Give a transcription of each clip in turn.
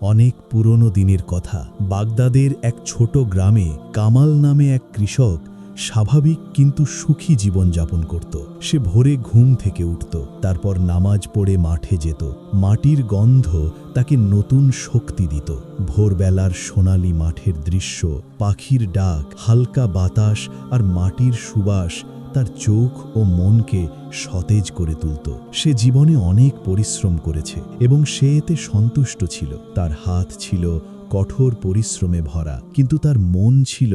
অনেক পুরনো দিনের কথা। বাগদাদের এক ছোট গ্রামে কামাল নামে এক কৃষক স্বাভাবিক কিন্তু সুখী জীবনযাপন করত। সে ভোরে ঘুম থেকে উঠত, তারপর নামাজ পড়ে মাঠে যেত। মাটির গন্ধ তাকে নতুন শক্তি দিত। ভোরবেলার সোনালি মাঠের দৃশ্য, পাখির ডাক, হালকা বাতাস আর মাটির সুবাস তার চোখ ও মনকে সতেজ করে তুলত। সে জীবনে অনেক পরিশ্রম করেছে এবং সে এতে সন্তুষ্ট ছিল। তার হাত ছিল কঠোর পরিশ্রমে ভরা, কিন্তু তার মন ছিল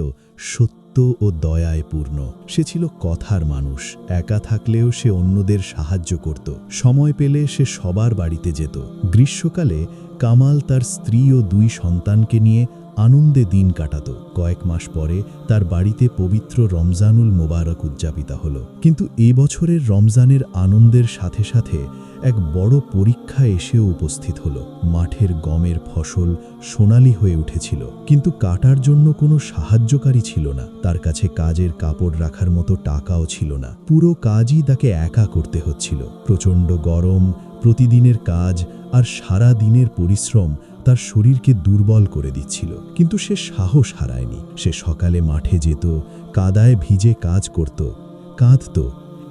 সত্য ও দয়ায় পূর্ণ। সে ছিল কথার মানুষ, একা থাকলেও সে অন্যদের সাহায্য করত। সময় পেলে সে সবার বাড়িতে যেত। গ্রীষ্মকালে কামাল তার স্ত্রী ও দুই সন্তানকে নিয়ে আনন্দে দিন কাটাত। কয়েক মাস পরে তার বাড়িতে পবিত্র রমজানুল মোবারক উদযাপিত হল। কিন্তু এ বছরের রমজানের আনন্দের সাথে সাথে এক বড় পরীক্ষা এসেও উপস্থিত হল। মাঠের গমের ফসল সোনালি হয়ে উঠেছিল। কিন্তু কাটার জন্য কোনো সাহায্যকারী ছিল না। তার কাছে কাজের কাপড় রাখার মতো টাকাও ছিল না। পুরো কাজই তাকে একা করতে হচ্ছিল। প্রচণ্ড গরম, প্রতিদিনের কাজ আর সারা দিনের পরিশ্রম তার শরীরকে দুর্বল করে দিচ্ছিল, কিন্তু সে সাহস হারায়নি। সে সকালে মাঠে যেত, কাদায় ভিজে কাজ করত, কাঁদত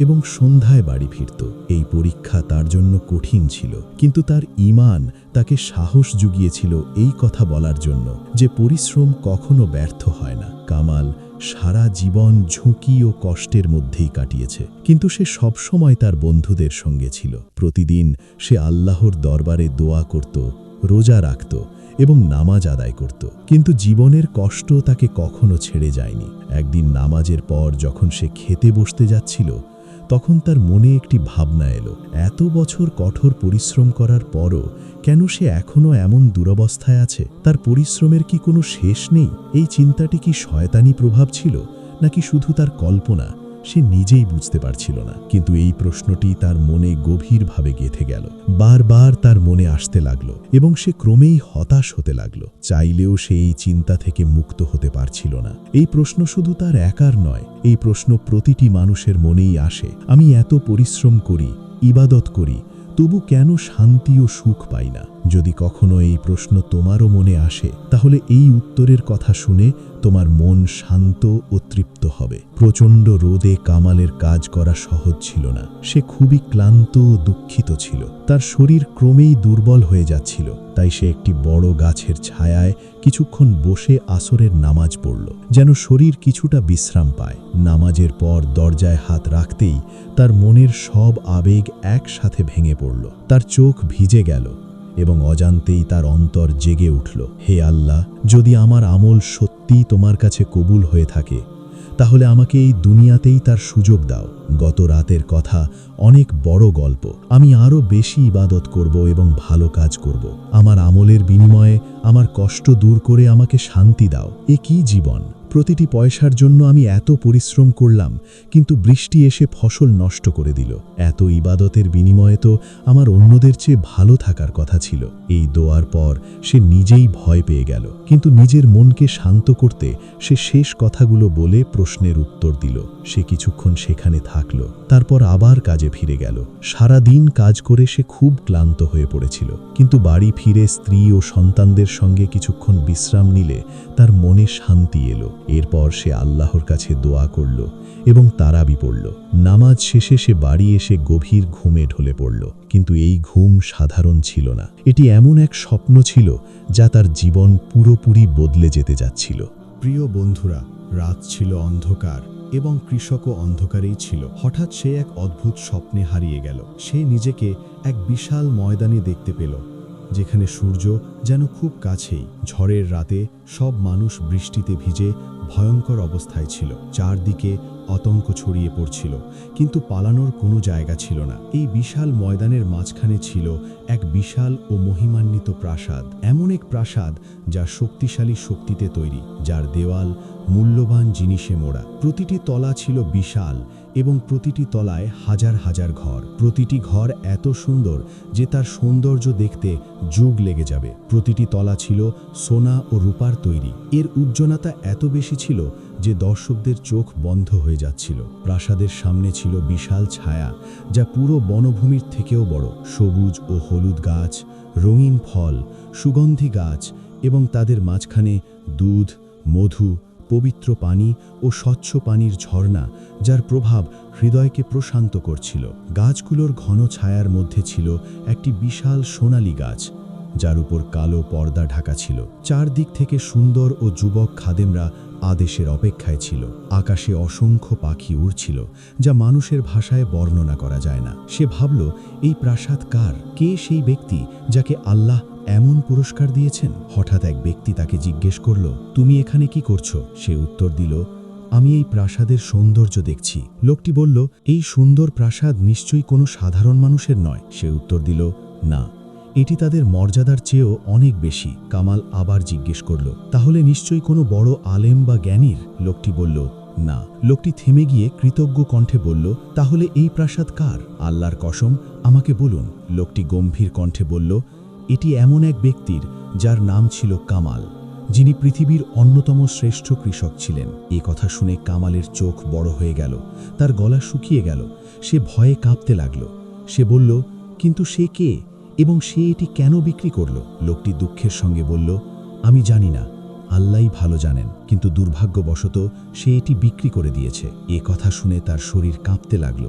এবং সন্ধ্যায় বাড়ি ফিরত। এই পরীক্ষা তার জন্য কঠিন ছিল, কিন্তু তার ইমান তাকে সাহস জুগিয়েছিল এই কথা বলার জন্য যে পরিশ্রম কখনো ব্যর্থ হয় না। কামাল সারা জীবন ঝুঁকি ও কষ্টের মধ্যেই কাটিয়েছে, কিন্তু সে সবসময় তার বন্ধুদের সঙ্গে ছিল। প্রতিদিন সে আল্লাহর দরবারে দোয়া করত রোজা রাখত এবং নামাজ আদায় করত। কিন্তু জীবনের কষ্ট তাকে কখনো ছেড়ে যায়নি। একদিন নামাজের পর যখন সে খেতে বসতে যাচ্ছিল, তখন তার মনে একটি ভাবনা এলো। এত বছর কঠোর পরিশ্রম করার পরও কেন সে এখনও এমন দুরবস্থায় আছে? তার পরিশ্রমের কি কোনো শেষ নেই? এই চিন্তাটি কি শয়তানি প্রভাব ছিল, নাকি শুধু তার কল্পনা? সে নিজেই বুঝতে পারছিল না, কিন্তু এই প্রশ্নটি তার মনে গভীরভাবে গেঁথে গেল। বারবার তার মনে আসতে লাগল এবং সে ক্রমেই হতাশ হতে লাগল। চাইলেও সে এই চিন্তা থেকে মুক্ত হতে পারছিল না। এই প্রশ্ন শুধু তার একার নয়, এই প্রশ্ন প্রতিটি মানুষের মনেই আসে। আমি এত পরিশ্রম করি, ইবাদত করি, তবু কেন শান্তি ও সুখ পাই না? যদি কখনো এই প্রশ্ন তোমারও মনে আসে, তাহলে এই উত্তরের কথা শুনে তোমার মন শান্ত ও তৃপ্ত হবে। প্রচণ্ড রোদে কামালের কাজ করা সহজ ছিল না। সে খুবই ক্লান্ত ও দুঃখিত ছিল। তার শরীর ক্রমেই দুর্বল হয়ে যাচ্ছিল। তাই সে একটি বড় গাছের ছায়ায় কিছুক্ষণ বসে আসরের নামাজ পড়ল, যেন শরীর কিছুটা বিশ্রাম পায়। নামাজের পর দরজায় হাত রাখতেই তার মনের সব আবেগ একসাথে ভেঙে পড়ল। তার চোখ ভিজে গেল। এবং অজান্তেই তার অন্তর জেগে উঠল। হে আল্লাহ, যদি আমার আমল সত্যিই তোমার কাছে কবুল হয়ে থাকে, তাহলে আমাকে এই দুনিয়াতেই তার সুযোগ দাও। গত রাতের কথা অনেক বড় গল্প। আমি আরও বেশি ইবাদত করব এবং ভালো কাজ করব। আমার আমলের বিনিময়ে আমার কষ্ট দূর করে আমাকে শান্তি দাও। এ কি জীবন? প্রতিটি পয়সার জন্য আমি এত পরিশ্রম করলাম, কিন্তু বৃষ্টি এসে ফসল নষ্ট করে দিল। এত ইবাদতের বিনিময়ে তো আমার অন্যদের চেয়ে ভালো থাকার কথা ছিল। এই দোয়ার পর সে নিজেই ভয় পেয়ে গেল, কিন্তু নিজের মনকে শান্ত করতে সে শেষ কথাগুলো বলে প্রশ্নের উত্তর দিল। সে কিছুক্ষণ সেখানে থাকল, তারপর আবার কাজে ফিরে গেল। সারা দিন কাজ করে সে খুব ক্লান্ত হয়ে পড়েছিল, কিন্তু বাড়ি ফিরে স্ত্রী ও সন্তানদের সঙ্গে কিছুক্ষণ বিশ্রাম নিলে তার মনে শান্তি এলো। এরপর সে আল্লাহর কাছে দোয়া করল এবং তারাবি পড়ল। নামাজ শেষে সে বাড়ি এসে গভীর ঘুমে ঢলে পড়ল। কিন্তু এই ঘুম সাধারণ ছিল না। এটি এমন এক স্বপ্ন ছিল যা তার জীবন পুরোপুরি বদলে যেতে যাচ্ছিল। প্রিয় বন্ধুরা, রাত ছিল অন্ধকার এবং কৃষকও অন্ধকারেই ছিল। হঠাৎ সে এক অদ্ভুত স্বপ্নে হারিয়ে গেল। সে নিজেকে এক বিশাল ময়দানে দেখতে পেল। যেখানে সূর্য যেন খুব কাছেই, ঝড়ের রাতে সব মানুষ বৃষ্টিতে ভিজে ভয়ঙ্কর অবস্থায় ছিল। চারদিকে আতঙ্ক ছড়িয়ে পড়ছিল, কিন্তু পালানোর কোনো জায়গা ছিল না। এই বিশাল ময়দানের মাঝখানে ছিল এক বিশাল ও মহিমান্বিত প্রাসাদ। এমন এক প্রাসাদ যা শক্তিশালী শক্তিতে তৈরি, যার দেওয়াল মূল্যবান জিনিসে মোড়া। প্রতিটি তলা ছিল বিশাল এবং প্রতিটি তলায় হাজার হাজার ঘর। প্রতিটি ঘর এত সুন্দর যে তার সৌন্দর্য দেখতে যুগ লেগে যাবে। প্রতিটি তলা ছিল সোনা ও রূপার তৈরি। এর উজ্জ্বলতা এত বেশি ছিল যে দর্শকদের চোখ বন্ধ হয়ে যাচ্ছিল। প্রাসাদের সামনে ছিল বিশাল ছায়া, যা পুরো বনভূমির থেকেও বড়। সবুজ ও হলুদ গাছ, রঙিন ফল, সুগন্ধি গাছ এবং তাদের মাঝখানে দুধ, মধু পবিত্র পানি ও স্বচ্ছ পানির ঝর্ণা, যার প্রভাব হৃদয়কে প্রশান্ত করছিল। গাছগুলোর ঘন ছায়ার মধ্যে ছিল একটি বিশাল সোনালী গাছ, যার উপর কালো পর্দা ঢাকা ছিল। চারদিক থেকে সুন্দর ও যুবক খাদেমরা আদেশের অপেক্ষায় ছিল। আকাশে অসংখ্য পাখি উড়ছিল, যা মানুষের ভাষায় বর্ণনা করা যায় না। সে ভাবল, এই প্রাসাদ কার? কে সেই ব্যক্তি যাকে আল্লাহ এমন পুরস্কার দিয়েছেন? হঠাৎ এক ব্যক্তি তাকে জিজ্ঞেস করল, তুমি এখানে কি করছ? সে উত্তর দিল, আমি এই প্রাসাদের সৌন্দর্য দেখছি। লোকটি বলল, এই সুন্দর প্রাসাদ নিশ্চয়ই কোনো সাধারণ মানুষের নয়। সে উত্তর দিল, না। এটি তাদের মর্যাদার চেয়েও অনেক বেশি। কামাল আবার জিজ্ঞেস করল, তাহলে নিশ্চয়ই কোনো বড় আলেম বা জ্ঞানীর? লোকটি বলল, না। লোকটি থেমে গিয়ে কৃতজ্ঞ কণ্ঠে বলল, তাহলে এই প্রাসাদ কার? আল্লাহর কসম, আমাকে বলুন। লোকটি গম্ভীর কণ্ঠে বলল এটি এমন এক ব্যক্তির, যার নাম ছিল কামাল, যিনি পৃথিবীর অন্যতম শ্রেষ্ঠ কৃষক ছিলেন। এ কথা শুনে কামালের চোখ বড় হয়ে গেল, তার গলা শুকিয়ে গেল, সে ভয়ে কাঁপতে লাগল। সে বলল, কিন্তু সে কে এবং সে এটি কেন বিক্রি করল? লোকটি দুঃখের সঙ্গে বলল, আমি জানি না, আল্লাহই ভালো জানেন, কিন্তু দুর্ভাগ্যবশত সে এটি বিক্রি করে দিয়েছে। এ কথা শুনে তার শরীর কাঁপতে লাগল।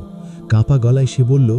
কাঁপা গলায় সে বলল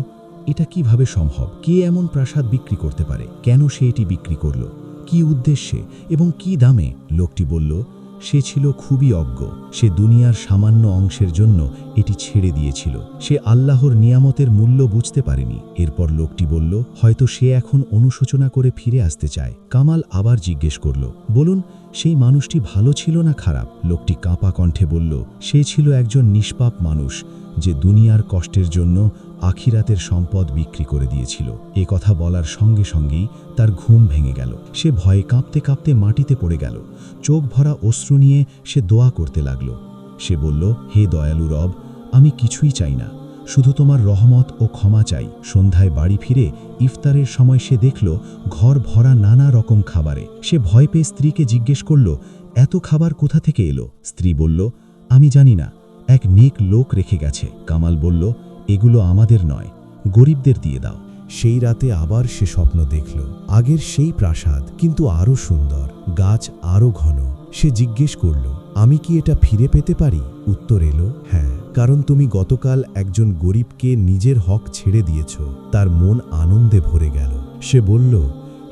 এটা কীভাবে সম্ভব? কে এমন প্রাসাদ বিক্রি করতে পারে? কেন সে এটি বিক্রি করল? কি উদ্দেশ্যে? এবং কি দামে? লোকটি বলল, সে ছিল খুবই অজ্ঞ। সে দুনিয়ার সামান্য অংশের জন্য এটি ছেড়ে দিয়েছিল। সে আল্লাহর নিয়ামতের মূল্য বুঝতে পারেনি। এরপর লোকটি বলল, হয়তো সে এখন অনুশোচনা করে ফিরে আসতে চায়। কামাল আবার জিজ্ঞেস করল, বলুন, সেই মানুষটি ভালো ছিল না খারাপ? লোকটি কাঁপা কণ্ঠে বলল, সে ছিল একজন নিষ্পাপ মানুষ যে দুনিয়ার কষ্টের জন্য আখিরাতের সম্পদ বিক্রি করে দিয়েছিল। এ কথা বলার সঙ্গে সঙ্গেই তার ঘুম ভেঙে গেল। সে ভয়ে কাঁপতে কাঁপতে মাটিতে পড়ে গেল। চোখ ভরা অশ্রু নিয়ে সে দোয়া করতে লাগল। সে বলল, হে দয়ালু রব, আমি কিছুই চাই না। শুধু তোমার রহমত ও ক্ষমা চাই। সন্ধ্যায় বাড়ি ফিরে ইফতারের সময় সে দেখল, ঘর ভরা নানা রকম খাবারে। সে ভয় পেয়ে স্ত্রীকে জিজ্ঞেস করল, এত খাবার কোথা থেকে এলো? স্ত্রী বলল, আমি জানি না। এক নেক লোক রেখে গেছে। কামাল বলল এগুলো আমাদের নয়, গরিবদের দিয়ে দাও। সেই রাতে আবার সে স্বপ্ন দেখল। আগের সেই প্রাসাদ কিন্তু আরও সুন্দর, গাছ আরও ঘন। সে জিজ্ঞেস করল, আমি কি এটা ফিরে পেতে পারি? উত্তর এলো হ্যাঁ কারণ তুমি গতকাল একজন গরিবকে নিজের হক ছেড়ে দিয়েছ, তার মন আনন্দে ভরে গেল। সে বলল,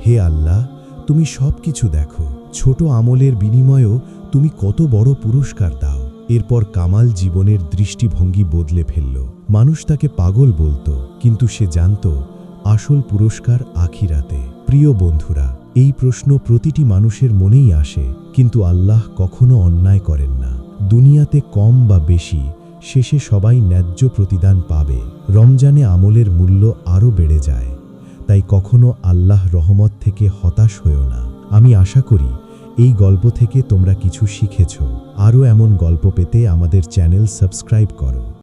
হে আল্লাহ, তুমি সব কিছু দেখো। ছোট আমলের বিনিময়েও তুমি কত বড় পুরস্কার দাও। এরপর কামাল জীবনের দৃষ্টিভঙ্গি বদলে ফেলল। মানুষ তাকে পাগল বলতো, কিন্তু সে জানত, আসল পুরস্কার আখিরাতে। প্রিয় বন্ধুরা, এই প্রশ্ন প্রতিটি মানুষের মনেই আসে, কিন্তু আল্লাহ কখনো অন্যায় করেন না। দুনিয়াতে কম বা বেশি, শেষে সবাই ন্যায্য প্রতিদান পাবে। রমজানে আমলের মূল্য আরও বেড়ে যায়। তাই কখনো আল্লাহ রহমত থেকে হতাশ হয়েও না। আমি আশা করি এই গল্প থেকে তোমরা কিছু শিখেছ। আরও এমন গল্প পেতে আমাদের চ্যানেল সাবস্ক্রাইব করো।